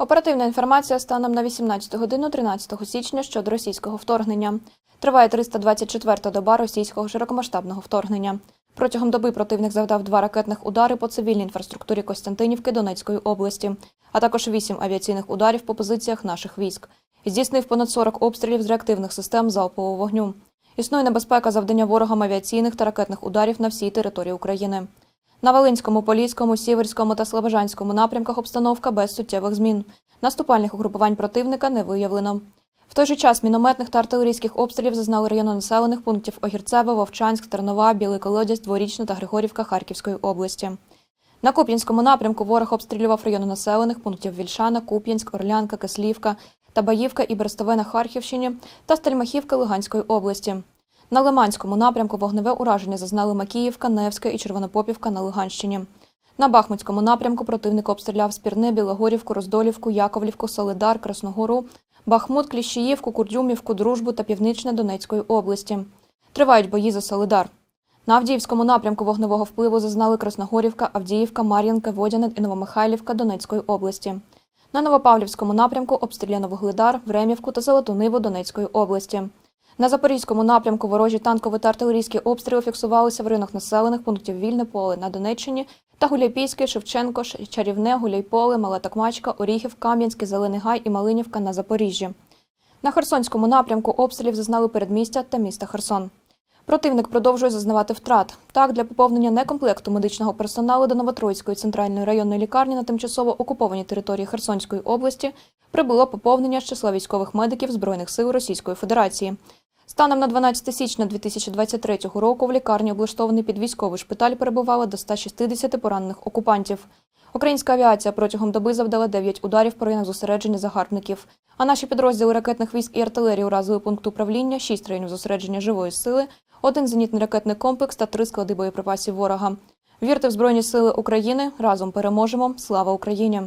Оперативна інформація станом на 18 годину 13 січня щодо російського вторгнення. Триває 324-та доба російського широкомасштабного вторгнення. Протягом доби противник завдав два ракетних удари по цивільній інфраструктурі Костянтинівки Донецької області, а також вісім авіаційних ударів по позиціях наших військ. Здійснив понад 40 обстрілів з реактивних систем залпового вогню. Існує небезпека завдання ворогам авіаційних та ракетних ударів на всій території України. На Волинському, Поліському, Сіверському та Слобожанському напрямках обстановка без суттєвих змін. Наступальних угрупувань противника не виявлено. В той же час мінометних та артилерійських обстрілів зазнали райони населених пунктів Огірцеве, Вовчанськ, Тернова, Білий Колодязь, Дворічна та Григорівка Харківської області. На Куп'янському напрямку ворог обстрілював райони населених пунктів Вільшана, Куп'янськ, Орлянка, Кислівка, Табаївка і Берестове на Харківщині та Стельмахівка Луганської області. На Лиманському напрямку вогневе ураження зазнали Макіївка, Невська і Червонопопівка на Луганщині. На Бахмутському напрямку противник обстріляв Спірне, Білогорівку, Роздолівку, Яковлівку, Солидар, Красногору, Бахмут, Кліщіївку, Курдюмівку, Дружбу та Північне Донецької області. Тривають бої за Солидар. На Авдіївському напрямку вогневого впливу зазнали Красногорівка, Авдіївка, Мар'їнка, Водяне і Новомихайлівка Донецької області. На Новопавлівському напрямку обстріляно Вугледар, Времівку та Золоту Ниву Донецької області. На Запорізькому напрямку ворожі танкові та артилерійські обстріли фіксувалися в районах населених пунктів Вільне поле на Донеччині та Гуляйпійське, Шевченко, Чарівне, Гуляйполе, Мала Токмачка, Оріхів, Кам'янське, Зелений Гай і Малинівка на Запоріжжі. На Херсонському напрямку обстрілів зазнали передмістя та міста Херсон. Противник продовжує зазнавати втрат. Так, для поповнення некомплекту медичного персоналу до Новотроїцької центральної районної лікарні на тимчасово окупованій території Херсонської області прибуло поповнення з числа військових медиків Збройних сил Російської Федерації. Станом на 12 січня 2023 року в лікарні, облаштований під військовий шпиталь, перебувало до 160 поранених окупантів. Українська авіація протягом доби завдала 9 ударів по районах зосередження загарбників. А наші підрозділи ракетних військ і артилерії уразили пункт управління, 6 районів зосередження живої сили, один зенітний ракетний комплекс та три склади боєприпасів ворога. Вірте в Збройні Сили України. Разом переможемо. Слава Україні!